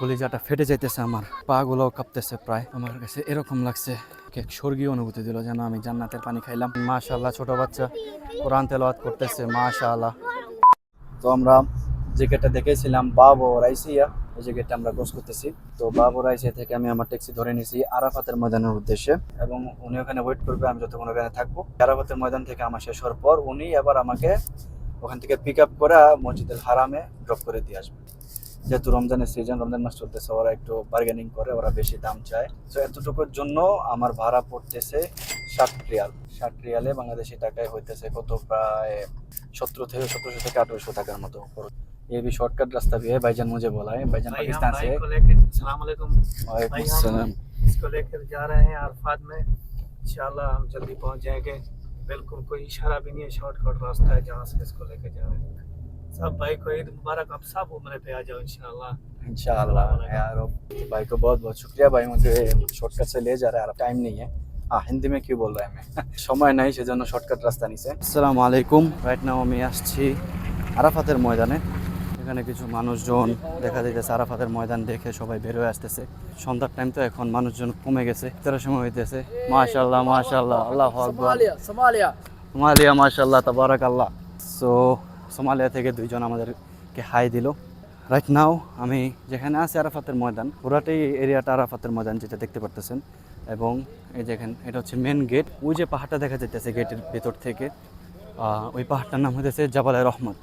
কলিজাটা ফেটে যাইতেছে আমার পা গুলোও কাঁপতেছে প্রায়। আমার কাছে এরকম লাগছে স্বর্গীয় অনুভূতি দিল, যেন আমি জান্নাতের পানি খাইলাম। মাশাআল্লাহ, ছোট বাচ্চা, কোরআন তেলাওয়াত করতেছে, মাশাআল্লাহ। তো আমরা যে গেটটা দেখেছিলাম, বাবো রাইসিয়া, এই যে গেটটা আমরা ক্রস করতেছি। তো বাবো রাইসিয়া থেকে আমি আমার ট্যাক্সি ধরে নিয়েছি আরাফাতের ময়দানের উদ্দেশ্যে, এবং উনি ওখানে ওয়েট করবে, আমি যতক্ষণ ওখানে থাকব। আরাফাতের ময়দান থেকে আমার শেষ হওয়ার পর উনি আবার আমাকে ওখান থেকে পিক আপ করে মসজিদের হারামে ড্রপ করে দিয়ে আসবে। যেহেতু রমজানের সিজন রমজান মাস চলতেছে ওরা একটু বার্গেনিং করে ওরা বেশি দাম চায় তো এতটুকুর জন্য আমার ভাড়া পড়তেছে ষাট রিয়াল ষাট রিয়ালে বাংলাদেশি টাকায় হইতেছে কত প্রায় সতেরো থেকে সতেরোশো থেকে আঠারোশো টাকার মতো খরচ। ये भी शॉर्टकट रास्ता भी है भाईजान मुझे बोला है भाईजान भाई हम पाकिस्तान से भाई है को लेके सलाम अलैकुम वालेकुम भाई, हम- सलाम इसको लेकर जा रहे हैं अरफात में इंशाल्लाह हम जल्दी पहुंच जाएंगे बिल्कुल कोई इशारा भी नहीं है शॉर्टकट रास्ता है जहाँ से इसको लेके जा रहे हैं सब भाई को ईद मुबारक अब सब उम्र पे आ जाओ इंशाल्लाह इंशाल्लाह यार अब भाई को बहुत बहुत शुक्रिया भाई मुझे शॉर्टकट से ले जा रहा है यार टाइम नहीं है हाँ हिंदी में क्यों बोल रहा है मैं সময় নাই সেজন্য শর্টকাট রাস্তা নিছে আসসালামু আলাইকুম রাইট নাও আমি আসছি আরাফাতের ময়দানে এখানে কিছু মানুষজন দেখা যাইতেছে আরাফাতের ময়দান দেখে সবাই বের হয়ে আসতেছে সন্ধ্যার টাইম তো এখন মানুষজন কমে গেছে তেরো সময় হইতেছে মাশাল্লাহ মাশাল্লাহ আল্লাহ আকবর Somalia, Somalia. সোমালিয়া মাশাল্লাহ তাবারাক আল্লাহ সো সোমালিয়া থেকে দুইজন আমাদেরকে হাই দিল। রাইট নাও আমি যেখানে আছি আরাফাতের ময়দান, পুরাটাই এরিয়াটা আরাফাতের ময়দান যেটা দেখতে পারতেছেন। এবং এই যেখানে এটা হচ্ছে মেন গেট ওই যে পাহাড়টা দেখা যাইতেছে গেটের ভেতর থেকে ওই পাহাড়টার নাম হইতেছে জাবালে রহমত।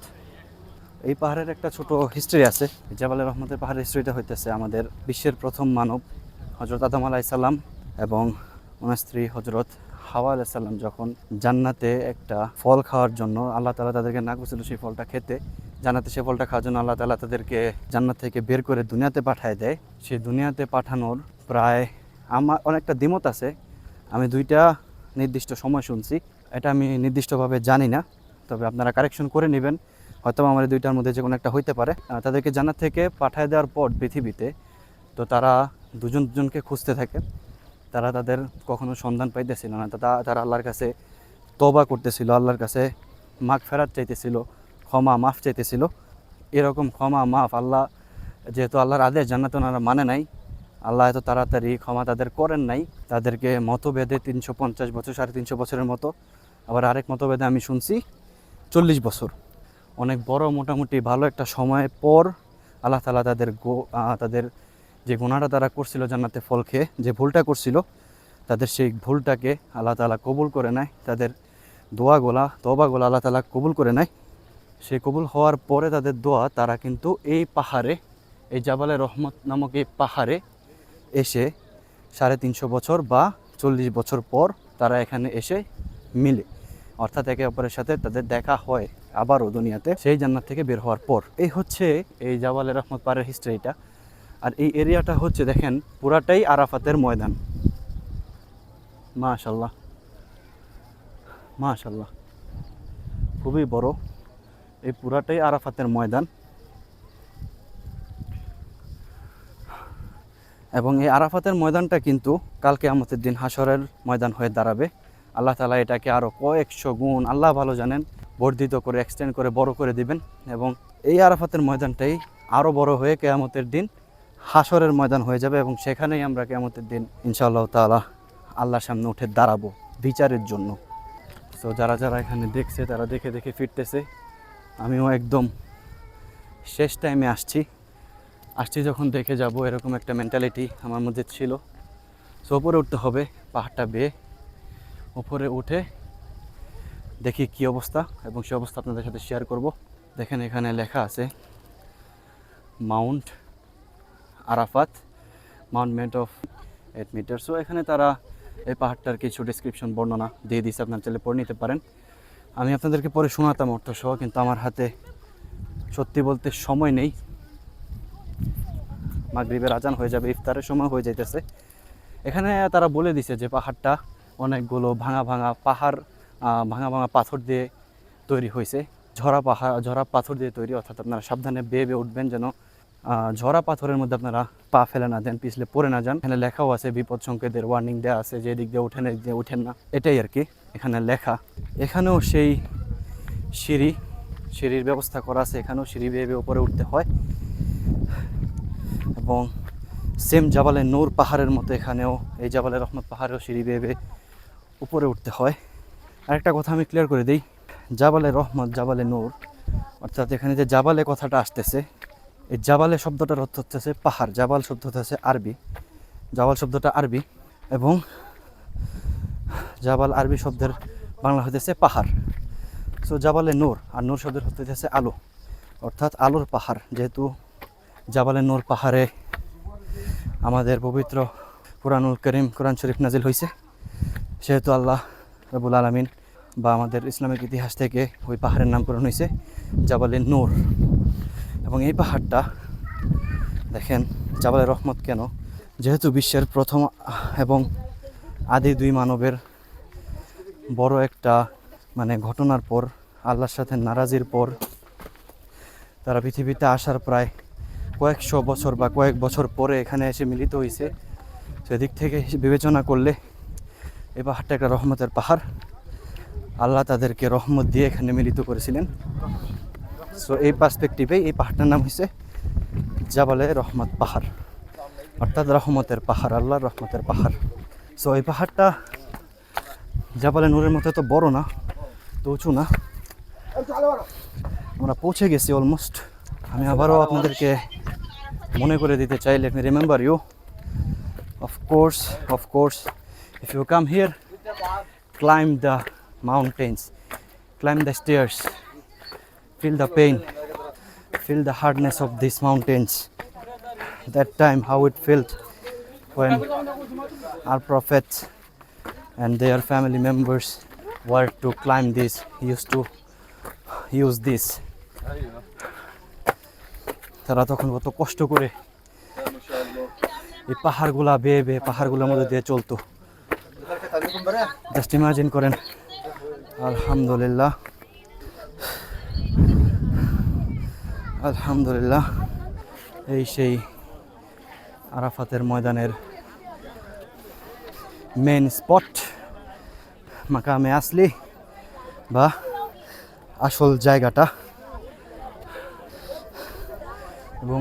এই পাহাড়ের একটা ছোট হিস্ট্রি আছে। জাবালে রহমতের পাহাড়ের হিস্ট্রিটা হইতেছে আমাদের বিশ্বের প্রথম মানব হজরত আদম আলাইসাল্লাম এবং ওনার স্ত্রী হজরত হাওয়া আলাইসাল্লাম যখন জান্নাতে একটা ফল খাওয়ার জন্য আল্লাহ তালা তাদেরকে না করছিল সেই ফলটা খেতে, জান্নাতে সে ফলটা খাওয়ার জন্য আল্লাহ তালা তাদেরকে জান্নাত থেকে বের করে দুনিয়াতে পাঠায় দেয়। সেই দুনিয়াতে পাঠানোর প্রায় আমার অনেকটা দ্বিমত আছে। আমি দুইটা নির্দিষ্ট সময় শুনছি, এটা আমি নির্দিষ্টভাবে জানি না, তবে আপনারা কারেকশন করে নেবেন। হয়তো আমার দুইটার মধ্যে যে কোনো একটা হইতে পারে। তাদেরকে জান্নাত থেকে পাঠায় দেওয়ার পর পৃথিবীতে তো তারা দুজন দুজনকে খুঁজতে থাকে। তারা তাদের কখনো সন্ধান পাইতেছিল না। তা, তা- তারা আল্লাহর কাছে তবা করতেছিল, আল্লাহর কাছে মাগ ফেরাত চাইতেছিল, ক্ষমা মাফ চাইতেছিল। এরকম ক্ষমা মাফ আল্লাহ যেহেতু আল্লাহর আদেশ জান্নাত ওনারা মানে নাই, আল্লাহ এত তাড়াতাড়ি ক্ষমা তাদের করেন নাই। তাদেরকে মতভেদে তিনশো পঞ্চাশ বছর, সাড়ে তিনশো বছরের মতো আবার আরেক মতভেদে আমি শুনছি, চল্লিশ বছর। অনেক বড় মোটামুটি ভালো একটা সময় পর আল্লাহ তালা তাদের গো তাদের যে গুণাটা তারা করছিল জান্নাতে ফল খেয়ে, যে ভুলটা করছিল, তাদের সেই ভুলটাকে আল্লাহ তালা কবুল করে নেয়। তাদের দোয়াগুলা তবাগুলা আল্লাহ তালা কবুল করে নেয়। সেই কবুল হওয়ার পরে তাদের দোয়া, তারা কিন্তু এই পাহাড়ে, এই জাবালে রহমত নামক এই পাহাড়ে এসে সাড়ে তিনশো বছর বা চল্লিশ বছর পর তারা এখানে এসে মিলে। অর্থাৎ একে অপরের সাথে তাদের দেখা হয় আবারও দুনিয়াতে, সেই জান্নাত থেকে বের হওয়ার পর। এই হচ্ছে এই জাবালে রহমত পাহাড়ের হিস্ট্রিটা আর এই এরিয়াটা হচ্ছে দেখেন, পুরাটাই আরাফাতের ময়দান। মাশাল্লাহ মাশাল্লাহ খুবই বড় এই পুরাটাই আরাফাতের ময়দান। এবং এই আরাফাতের ময়দানটা কিন্তু কালকে আমাদের দিন হাসরের ময়দান হয়ে দাঁড়াবে। আল্লাহ তালা এটাকে আরও কয়েকশো গুণ, আল্লাহ ভালো জানেন, বর্ধিত করে এক্সটেন্ড করে, বড় করে দিবেন। এবং এই আরাফাতের ময়দানটাই আরও বড় হয়ে কেয়ামতের দিন হাসরের ময়দান হয়ে যাবে এবং সেখানেই আমরা কেয়ামতের দিন, ইনশাআল্লাহ তাআলা আল্লাহর সামনে উঠে দাঁড়াবো বিচারের জন্য। তো যারা যারা এখানে দেখছে, তারা দেখে দেখে ফিরতেছে। আমিও একদম শেষ টাইমে আসছি। আসছি যখন দেখে যাব এরকম একটা মেন্টালিটি আমার মধ্যে ছিল। সো ওপরে উঠতে হবে, পাহাড়টা বেয়ে উপরে উঠে দেখি কি অবস্থা এবং সে অবস্থা আপনাদের সাথে শেয়ার করব। দেখেন এখানে লেখা আছে mount Arafat monument of eight metre so এখানে তারা এই পাহাড়টার কিছু ডিসক্রিপশন বর্ণনা দিয়ে দিয়েছে। আপনার চাইলে পড়ে নিতে পারেন। আমি আপনাদেরকে পরে শোনাতাম অর্থ সহ কিন্তু আমার হাতে সত্যি বলতে সময় নেই। মাগরিবের আজান হয়ে যাবে, ইফতারের সময় হয়ে যাইতেছে। এখানে তারা বলে দিছে যে পাহাড়টা অনেকগুলো ভাঙা ভাঙা পাহাড় ভাঙা ভাঙা পাথর দিয়ে তৈরি হয়েছে। ঝরা পাহাড় ঝরা পাথর দিয়ে তৈরি, অর্থাৎ আপনারা সাবধানে বেয়ে বেয়ে উঠবেন যেন ঝরা পাথরের মধ্যে আপনারা পা ফেলে না দেন, পিছলে পড়ে না যান। এখানে লেখাও আছে, বিপদ সংকেতের ওয়ার্নিং দেওয়া আছে, যে দিক দিয়ে উঠেন এদিক দিয়ে উঠেন না। এটাই আর কি এখানে লেখা। এখানেও সেই সিঁড়ি, সিঁড়ির ব্যবস্থা করা আছে। এখানেও সিঁড়ি বেয়ে উপরে উঠতে হয়। এবং সেম জাবালে নূর পাহাড়ের মতো এখানেও, এই জাবালে রহমত পাহাড়েও সিঁড়ি বেয়ে উপরে উঠতে হয়। আরেকটা কথা আমি ক্লিয়ার করে দিই। জাবালে রহমত, জাবালে নূর। অর্থাৎ এখানে যে জাবালে কথাটা আসতেছে এই জাবালে শব্দটার অর্থ হচ্ছে পাহাড়, জাবাল শব্দটা হচ্ছে আরবি। জাবাল শব্দটা আরবি এবং জাবাল আরবি শব্দের বাংলা হইতেছে পাহাড়। সো জাবালে নূর, আর নূর শব্দের হইতেছে আলো। অর্থাৎ আলোর পাহাড়, যেহেতু জাবালে নূর পাহাড়ে আমাদের পবিত্র কোরআনুল করিম, কোরআন শরীফ নাজিল হয়েছে সেহেতু আল্লাহ রবুল আলমিন বা আমাদের ইসলামিক ইতিহাস থেকে ওই পাহাড়ের নামকরণ হয়েছে জাবালে নূর। এবং এই পাহাড়টা, দেখেন, জাবালে রহমত কেন? যেহেতু বিশ্বের প্রথম এবং আদি দুই মানবের বড় একটা মানে ঘটনার পর, আল্লাহর সাথে নারাজির পর, তারা পৃথিবীতে আসার প্রায় কয়েকশো বছর বা কয়েক বছর পরে এখানে এসে মিলিত হয়েছে সেদিক থেকে বিবেচনা করলে এই পাহাড়টা একটা রহমতের পাহাড়। আল্লাহ তাদেরকে রহমত দিয়ে এখানে মিলিত করেছিলেন। সো এই পার্সপেক্টিভে এই পাহাড়টার নাম হয়েছে জাবালে রহমত পাহাড়। অর্থাৎ রহমতের পাহাড়, আল্লাহর রহমতের পাহাড়। সো এই পাহাড়টা জাবালে নূরের মতো তো বড় না, তো উঁচু না। আমরা পৌঁছে গেছি অলমোস্ট আমি আবারও আপনাদেরকে মনে করে দিতে চাই let me remember you of course of course if you come here climb the mountains, climb the stairs feel the pain feel the hardness of these mountains that time how it felt when our prophets and their family members were to climb this used to use this তারা তখন কত কষ্ট করে এই পাহাড়গুলা বেয়ে বেয়ে পাহাড়গুলোর মধ্যে দিয়ে চলতো জাস্ট ইমাজিন করেন আলহামদুলিল্লাহ আলহামদুলিল্লাহ। এই সেই আরাফাতের ময়দানের মেন স্পট মাকামে আসলি বা আসল জায়গাটা। এবং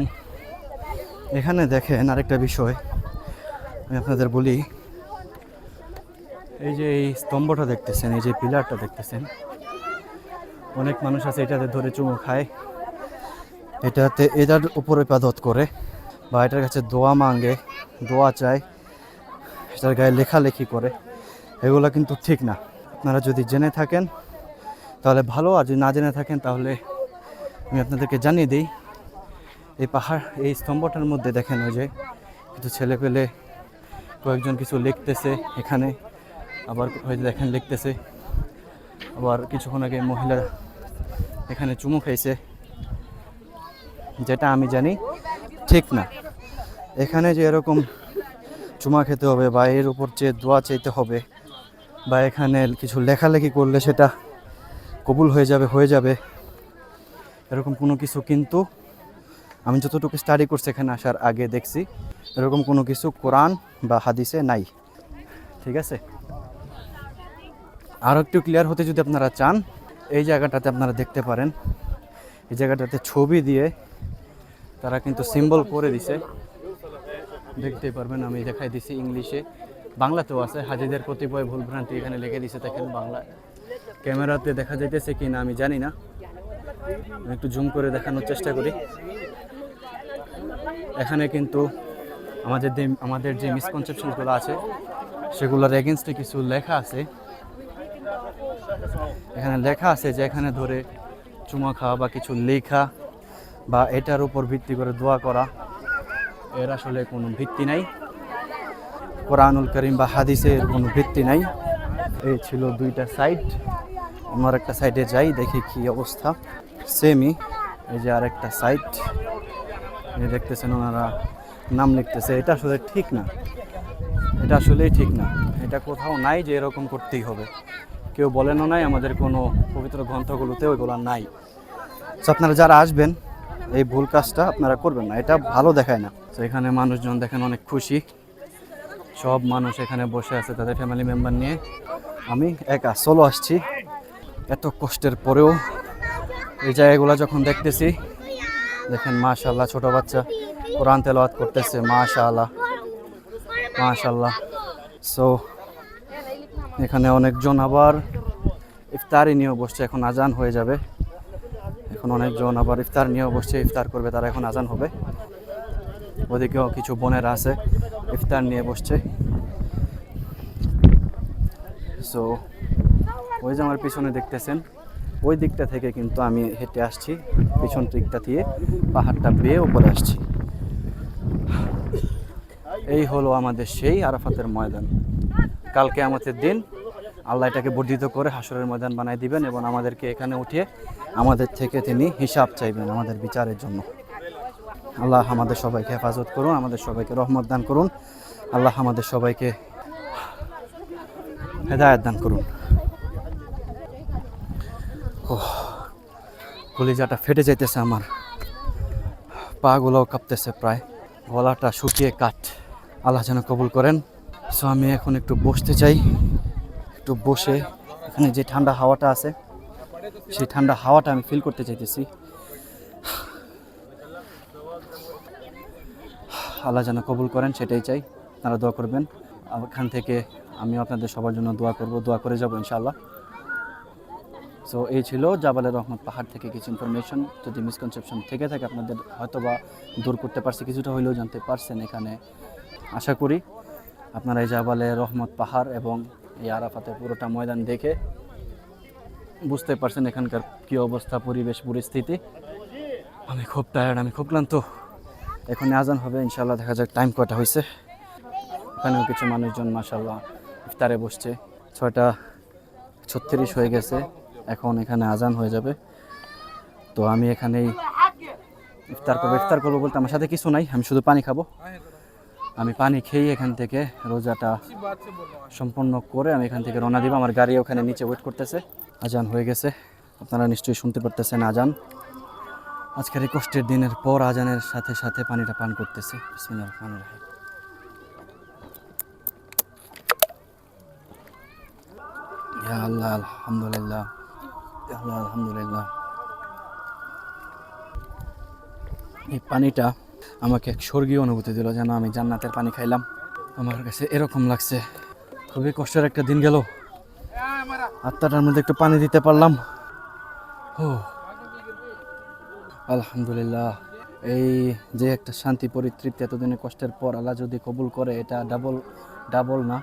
এখানে দেখেন আরেকটা বিষয়, আমি আপনাদের বলি, এই যে এই স্তম্ভটা দেখতেছেন, এই যে পিলারটা দেখতেছেন, অনেক মানুষ আছে এটাতে ধরে চুমু খায়। এটাতে এটার উপরে ইবাদত করে বা এটার কাছে দোয়া মাঙ্গে, দোয়া চায়, এটার গায়ে লেখালেখি করে, এগুলো কিন্তু ঠিক না। আপনারা যদি জেনে থাকেন, তাহলে ভালো, আর যদি না জেনে থাকেন, তাহলে আমি আপনাদেরকে জানিয়ে দিই, এই পাহাড়, এই স্তম্ভটার মধ্যে দেখেন ওই যে কিছু ছেলে পেলে কয়েকজন কিছু লিখতেছে এখানে, আবার হয়তো দেখেন লিখতেছে, আবার কিছুক্ষণ আগে মহিলা এখানে চুমু খাইছে। যেটা আমি জানি ঠিক না। এখানে যে এরকম চুমা খেতে হবে বা এর উপর যে দোয়া চাইতে হবে বা এখানে কিছু লেখালেখি করলে সেটা কবুল হয়ে যাবে হয়ে যাবে, এরকম কোনো কিছু কিন্তু আমি যতটুকু স্টাডি করছি এখানে আসার আগে দেখছি, এরকম কোনো কিছু কোরআন বা হাদিসে নাই। ঠিক আছে? আরও একটু ক্লিয়ার হতে যদি আপনারা চান, এই জায়গাটাতে আপনারা দেখতে পারেন। এই জায়গাটাতে ছবি দিয়ে তারা কিন্তু সিম্বল করে দিছে। দেখতে পারবেন, আমি দেখাই দিছি ইংলিশে। বাংলাতেও আছে, হাজিদের কতিপয় ভুলভ্রান্তি এখানে লিখে দিছে, দেখেন বাংলা। ক্যামেরাতে দেখা যাইতেছে কি না আমি জানি না। একটু জুম করে দেখানোর চেষ্টা করি। এখানে কিন্তু আমাদের যে আমাদের যে মিসকনসেপশনগুলো আছে, সেগুলোর এগেনস্টে কিছু লেখা আছে। এখানে লেখা আছে যে, এখানে ধরে চুমা খাওয়া বা কিছু লেখা বা এটার উপর ভিত্তি করে দোয়া করা, এর আসলে কোনো ভিত্তি নাই। কোরআনুল করিম বা হাদিসের কোনো ভিত্তি নাই। এই ছিল দুইটা সাইড আমার একটা সাইডে যাই, দেখি কি অবস্থা। সেমই এই যে আরেকটা সাইড এই দেখতেছেন ওনারা নাম লিখতেছে। এটা আসলে ঠিক না। এটা আসলেই ঠিক না। এটা কোথাও নাই যে এরকম করতেই হবে। কেউ বলেনও নাই, আমাদের কোনো পবিত্র গ্রন্থগুলোতে ওইগুলো নাই। তো আপনারা যারা আসবেন, এই ভুল কাজটা আপনারা করবেন না, এটা ভালো দেখায় না। তো এখানে মানুষজন দেখেন অনেক খুশি। সব মানুষ এখানে বসে আছে তাদের ফ্যামিলি মেম্বার নিয়ে। আমি একা সোলো আসছি। এত কষ্টের পরেও এই জায়গাগুলো যখন দেখতেছি, দেখেন মাশাল্লাহ ছোট বাচ্চা, কোরআন তেলাওয়াত করতেছে, মাশাআল্লাহ মাশাআল্লাহ। সো এখানে অনেকজন আবার ইফতারি নিয়েও বসছে, এখন আজান হয়ে যাবে। এখন অনেকজন আবার ইফতার নিয়েও বসছে, ইফতার করবে, তারা এখন আজান হবে। ওদিকেও কিছু বোনেরা আছে, ইফতার নিয়ে বসছে। সো ওই যে আমার পিছনে দেখতেছেন, ওই দিকটা থেকে কিন্তু আমি হেঁটে আসছি, পিছন দিকটা দিয়ে পাহাড়টা বেয়ে উপরে আসছি। এই হলো আমাদের সেই আরাফাতের ময়দান। কালকে আমাদের দিন আল্লাহ এটাকে বর্ধিত করে হাসরের ময়দান বানাই দিবেন এবং আমাদেরকে এখানে উঠিয়ে আমাদের থেকে তিনি হিসাব চাইবেন আমাদের বিচারের জন্য। আল্লাহ আমাদের সবাইকে হেফাজত করুন, আমাদের সবাইকে রহমত দান করুন। আল্লাহ আমাদের সবাইকে হেদায়ত দান করুন। ওহ, কলিজাটা ফেটে যাইতেছে আমার। পাগুলোও কাঁপতেছে প্রায়। গলাটা শুকিয়ে কাঠ। আল্লাহ যেন কবুল করেন। সো আমি এখন একটু বসতে চাই। একটু বসে এখানে যে ঠান্ডা হাওয়াটা আছে, সেই ঠান্ডা হাওয়াটা আমি ফিল করতে চাইতেছি। আল্লাহ যেন কবুল করেন, সেটাই চাই। তারা দোয়া করবেন। এখান থেকে আমি আপনাদের সবার জন্য দোয়া করব, দোয়া করে যাব ইনশাআল্লাহ। সো এই ছিল জাবালের রহমত পাহাড় থেকে কিছু ইনফরমেশন যদি মিসকনসেপশন থেকে থাকে, আপনাদের হয়তো বা দূর করতে পারছে, কিছুটা হইলেও জানতে পারছেন এখানে। আশা করি আপনারা এই জাবালে রহমত পাহাড় এবং এই আরাফাতের পুরোটা ময়দান দেখে বুঝতে পারছেন এখানকার কী অবস্থা, পরিবেশ, পরিস্থিতি। আমি খুব টায়ার্ড আমি খুব ক্লান্ত। এখন আজান হবে ইনশাল্লাহ দেখা যাক টাইম কটা হয়েছে এখানেও কিছু মানুষজন মাসাল্লাহ ইফতারে বসছে। ছয়টা ছত্রিশ হয়ে গেছে, এখন এখানে আজান হয়ে যাবে। তো আমি এখানেই ইফতার করব। ইফতার করব বলতে আমার সাথে কিছু নাই, আমি শুধু পানি খাব। আমি পানি খেয়ে এখান থেকে রোজাটা সম্পন্ন করে আমি এখান থেকে রওনা দিব। আমার গাড়ি ওখানে নিচে ওয়েট করতেছে। আজান হয়ে গেছে। আপনারা নিশ্চয়ই শুনতে পারতেছেন আজান। আজকের এই কষ্টের দিনের পর আজানের সাথে সাথে পানিটা পান করতেছে। ইয়া আল্লাহ, আলহামদুলিল্লাহ। আলহামদুলিল্লাহ। এই পানিটা আমাকে এক স্বর্গীয় অনুভূতি দিল, যেন আমি জান্নাতের পানি খাইলাম। আমার কাছে এরকম লাগছে। খুবই কষ্টের একটা দিন গেল। আত্মাটার মধ্যে একটু পানি দিতে পারলাম। ও। আলহামদুলিল্লাহ। এই যে একটা শান্তি পরিতৃপ্তি এতদিনের কষ্টের পর আল্লাহ যদি কবুল করে, এটা ডাবল ডাবল না,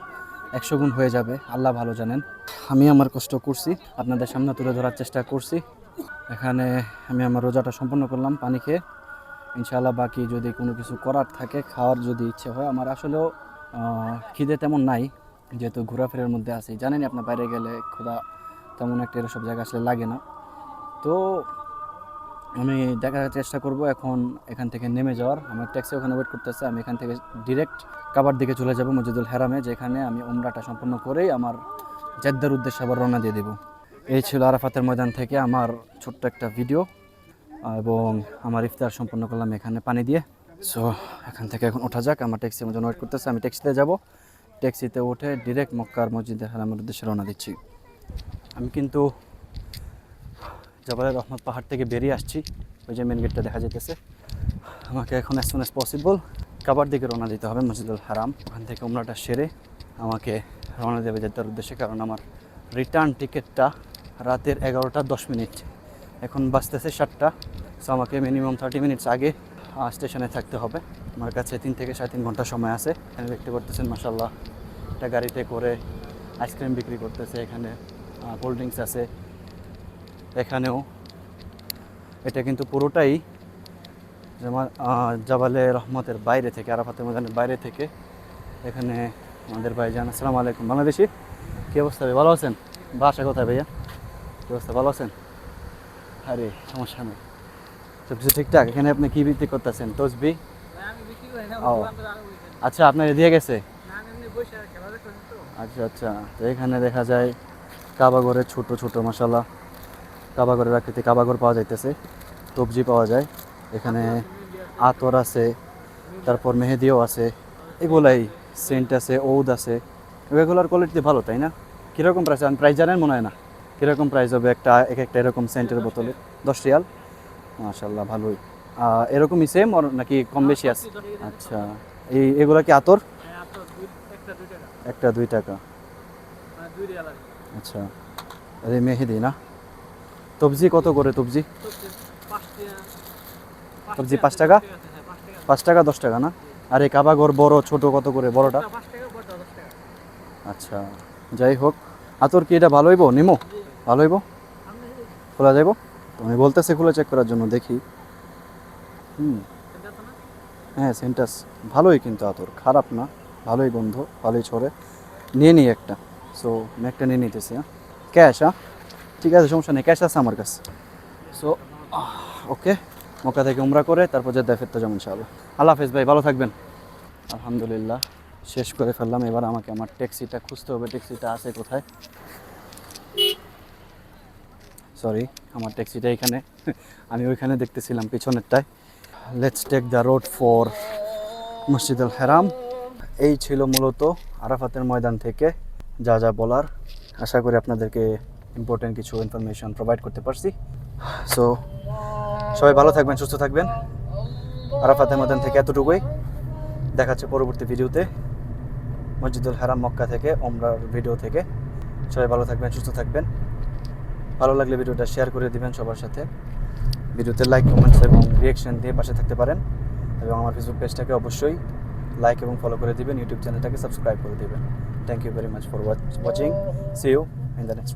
একশো গুণ হয়ে যাবে। আল্লাহ ভালো জানেন। আমি আমার কষ্ট করছি, আপনাদের সামনে তুলে ধরার চেষ্টা করছি। এখানে আমি আমার রোজাটা সম্পন্ন করলাম, পানি খেয়ে। ইনশাআল্লাহ বাকি যদি কোনো কিছু করার থাকে, খাওয়ার যদি ইচ্ছে হয়, আমার আসলেও খিদে তেমন নাই, যেহেতু ঘোরাফেরার মধ্যে আছি। জানেনই আপনার বাইরে গেলে খোদা তেমন একটা এরসব জায়গা আসলে লাগে না। তো আমি দেখার চেষ্টা করব এখন এখান থেকে নেমে যাওয়ার। আমার ট্যাক্সি ওখানে ওয়েট করতেছে, আমি এখান থেকে ডিরেক্ট কাবার দিকে চলে যাব, মসজিদুল হেরামে, যেখানে আমি উমরাটা সম্পন্ন করেই আমার জেদ্দার উদ্দেশ্যে আবার রওনা দিয়ে দেবো। এই ছিল আরাফাতের ময়দান থেকে আমার ছোট্ট একটা ভিডিও। এবং আমার ইফতার সম্পন্ন করলাম এখানে পানি দিয়ে। সো এখান থেকে এখন ওঠা যাক। আমার ট্যাক্সি আমার জন্য ওয়েট করতেছে। আমি ট্যাক্সিতে যাব। ট্যাক্সিতে উঠে ডিরেক্ট মক্কার মসজিদে হারামের উদ্দেশ্যে রওনা দিচ্ছি। আমি কিন্তু জবালের রহমত পাহাড় থেকে বেরিয়ে আসছি। ওই যে মেন গেটটা দেখা যেতেছে আমাকে এখন অ্যাজ সুন অ্যাজ পসিবল কাবার দিকে রওনা দিতে হবে মসজিদুল হারাম। ওখান থেকে উমরাটা সেরে আমাকে রওনা দেবে যেতার উদ্দেশ্যে। কারণ আমার রিটার্ন টিকিটটা রাতের এগারোটা দশ মিনিট। এখন বাজতেছে সাতটা। সো আমাকে মিনিমাম থার্টি মিনিটস আগে স্টেশনে থাকতে হবে। আমার কাছে তিন থেকে সাড়ে তিন ঘণ্টা সময় আছে। এখানে দেখতে করতেছেন মাসাল্লাহ একটা গাড়িতে করে আইসক্রিম বিক্রি করতেছে। এখানে কোল্ড ড্রিঙ্কস আছে। এখানেও, এটা কিন্তু পুরোটাই জাবালে রহমতের বাইরে থেকে, আরাফাতের ময়দানের বাইরে থেকে। এখানে আমাদের ভাইজান, আসসালামু আলাইকুম। বাংলাদেশি? কী অবস্থা ভাই? ভালো আছেন? বাসা কোথায় ভাইয়া? কী অবস্থা? ভালো আছেন? আরে, সমস্যা নেই। সব কিছু ঠিকঠাক? এখানে আপনি কী বিক্রি করতেছেন? তসবি? ও। আচ্ছা আপনার দিয়ে গেছে? আচ্ছা আচ্ছা। তো এখানে দেখা যায় কাবাগরের ছোট ছোট মশালা কাবাগরের আকৃতি কাবাগর পাওয়া যাইতেছে তবজি পাওয়া যায়। এখানে আতর আছে তারপর মেহেদিও আছে। এগুলাই সেন্ট আছে ঔদ আছে। এগুলোর কোয়ালিটি ভালো তাই না? কীরকম প্রাইস প্রাইস জানেন মনে হয় না। কীরকম প্রাইস হবে একটা এক একটা এরকম সেন্টের বোতলে? দশ রিয়াল? মাশাল্লাহ ভালোই। এরকমই সেম ওর নাকি কম বেশি আছে? আচ্ছা এই এগুলা কি আতর? হ্যাঁ একটা দুই টাকা। মানে আর আচ্ছা আরে মেহেদি না? তবজি কত করে তবজি? তো পাঁচ টাকা? পাঁচ টাকা? হ্যাঁ টাকা। পাঁচ টাকা দশ টাকা না? আর এই কাবাগর বড় ছোট কত করে বড়টা? আচ্ছা যাই হোক। আতর কি এটা ভালো হইব? নিমো? ভালো হইব? খোলা যাইব? তো আমি বলতেছি খুলে চেক করার জন্য, দেখি। হুম। তো হ্যাঁ সেন্টাস ভালোই কিন্তু আতর, খারাপ না, ভালোই গন্ধ, ভালোই ছড়ে। নিয়ে নিই একটা। সো আমি একটা নিয়ে নিতেছি হ্যাঁ। ক্যাশ হ্যাঁ। ঠিক আছে, সমস্যা নেই ক্যাশ আছে আমার কাছে। So okay. মক্কা থেকে উমরা করে, তারপর জেদ্দায় ফিরতে যাব ইনশাআল্লাহ। আল্লাহ হাফেজ ভাই, ভালো থাকবেন। আলহামদুলিল্লাহ, শেষ করে ফেললাম। এবার আমাকে আমার ট্যাক্সিটা খুঁজতে হবে। ট্যাক্সিটা আছে কোথায়? সরি আমার ট্যাক্সিটা এখানে। আমি ওইখানে দেখতেছিলাম পিছনেরটায়। Let's take the road for Masjid al Haram এই ছিল মূলত আরাফাতের ময়দান থেকে যা যা বলার। আশা করি আপনাদেরকে ইম্পর্টেন্ট কিছু ইনফরমেশন প্রোভাইড করতে পারছি। সো সবাই ভালো থাকবেন, সুস্থ থাকবেন। আরাফাতের ময়দান থেকে এতটুকুই। দেখাচ্ছে পরবর্তী ভিডিওতে মসজিদুল হারাম মক্কা থেকে ওমরার ভিডিও থেকে। সবাই ভালো থাকবেন, সুস্থ থাকবেন। ভালো লাগলে ভিডিওটা শেয়ার করে দিবেন সবার সাথে। ভিডিওতে লাইক কমেন্টস এবং রিয়েকশন দিয়ে পাশে থাকতে পারেন এবং আমার ফেসবুক পেজটাকে অবশ্যই লাইক এবং ফলো করে দিবেন ইউটিউব চ্যানেলটাকে সাবস্ক্রাইব করে দিবেন। Thank you very much for watching see you in the next